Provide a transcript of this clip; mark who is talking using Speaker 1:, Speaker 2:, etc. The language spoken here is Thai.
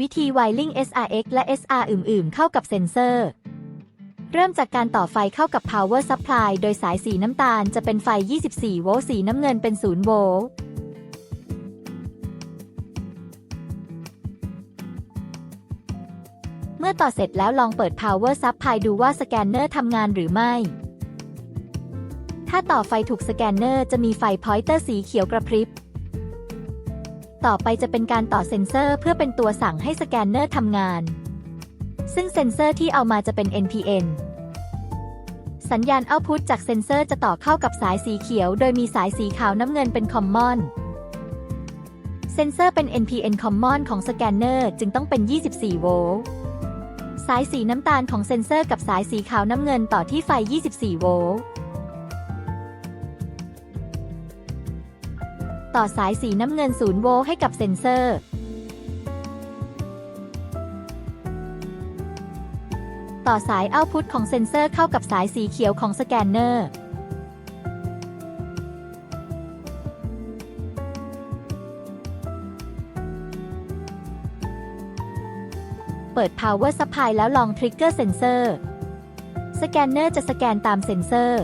Speaker 1: วิธี wiring SRX และ SR อื่นๆ เข้ากับเซ็นเซอร์ เริ่มจากการต่อไฟเข้ากับ power supply โดยสายสีน้ำตาลจะเป็นไฟ 24 โวลต์ สีน้ำเงินเป็น 0 โวลต์เมื่อต่อเสร็จแล้วลองเปิด power supply ดูว่าสแกนเนอร์ทำงานหรือไม่ ถ้าต่อไฟถูกสแกนเนอร์จะมีไฟพอยเตอร์สีเขียวกระพริบ ต่อไปจะเป็นการต่อเซ็นเซอร์เพื่อเป็นตัวสั่งให้สแกนเนอร์ทำงาน ซึ่งเซ็นเซอร์ที่เอามาจะเป็น NPN สัญญาณเอาพุตจากเซ็นเซอร์จะต่อเข้ากับสายสีเขียว โดยมีสายสีขาวน้ำเงินเป็น Common เซ็นเซอร์เป็น NPN Common ของสแกนเนอร์จึงต้องเป็น 24 โวลต์สายสีน้ำตาลของเซ็นเซอร์กับสายสีขาวน้ำเงินต่อที่ไฟ 24 โวลต์ ต่อสายสีน้ำเงิน 0 โวลต์ให้กับเซ็นเซอร์ ต่อสายเอาพุตของเซ็นเซอร์เข้ากับสายสีเขียวของสแกนเนอร์เปิด power supply แล้วลอง trigger sensor สแกนเนอร์จะสแกนตามเซ็นเซอร์